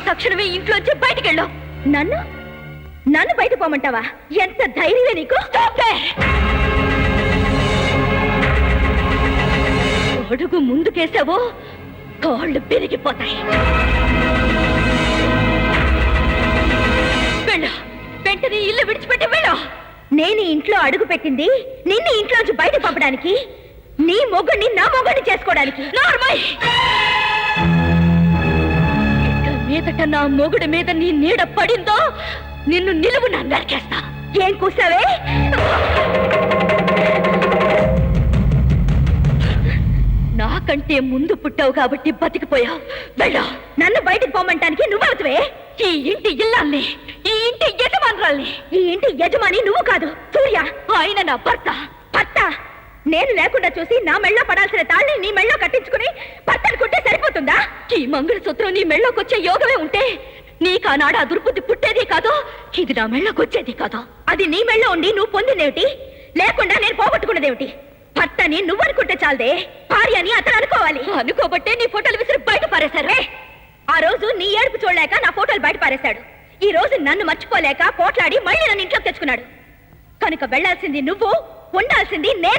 తక్షణమే ఇంట్లోంచి బయటికెళ్ళు. నన్ను నన్ను బయట పోమంటావా? ఎంత ధైర్యమే నీకు? అడుగు ముందుకేసావో కాళ్ళు పెరిగిపోతాయి. వెళ్ళు. వెంటనే ఇల్లు విడిచిపెట్టి వెళ్ళు. నేను ఇంట్లో అడుగు పెట్టింది నిన్ను ఇంట్లోంచి బయట పంపడానికి నీ మొగుడిని నా మొగుడిని చేసుకోవడానికి. నార్మల్ మీదట నా మొగుడి మీద నీ నీడ పడిందో నిన్ను నిలువు నా నరికేస్తా. ఏం కూసావే? నాకంటే ముందు పుట్టావు కాబట్టి బతికిపోయావు. వెళ్ళా. నన్ను బయటికి పోమంటానికి నువ్వవుతువే ఈ ఇంటి ఇల్లాల్ని ఈ ఇంటి యజమానురాల్ని. ఈ ఇంటి యజమాని నువ్వు కాదు సూర్య. ఆయన నా భర్త. భర్త. నేను లేకుండా చూసి నా మెళ్ళో పడాల్సిన తాళ్ళని నీ మెళ్ళో కట్టించుకుని భర్త అనుకుంటే సరిపోతుందా? ఈ మంగళసూత్రం నీ మెళ్ళోకి వచ్చే యోగమే ఉంటే నీకు ఆనాడు ఆ దుర్బుద్ధి పుట్టేది కాదు? ఇది నా మెళ్ళోకి వచ్చేది కాదు? అది నీ మెళ్ళో ఉండి నువ్వు పొందిందేమిటి? లేకుండా నేను పోగొట్టుకున్నదేమిటి? భర్తని నువ్వు అనుకుంటే చాలదే. భార్య అని అతను అనుకోవాలి. అనుకోబట్టే నీ ఫోటోలు విసిరి బయట పారేశారు. ఆ రోజు నీ ఏడుపు చూడలేక నా ఫోటోలు బయట పారేశాడు. ఈ రోజు నన్ను మర్చిపోలేక పోట్లాడి మళ్ళీ నన్ను ఇంట్లోకి తెచ్చుకున్నాడు. కనుక వెళ్ళాల్సింది నువ్వు ఉండాల్సింది నేను.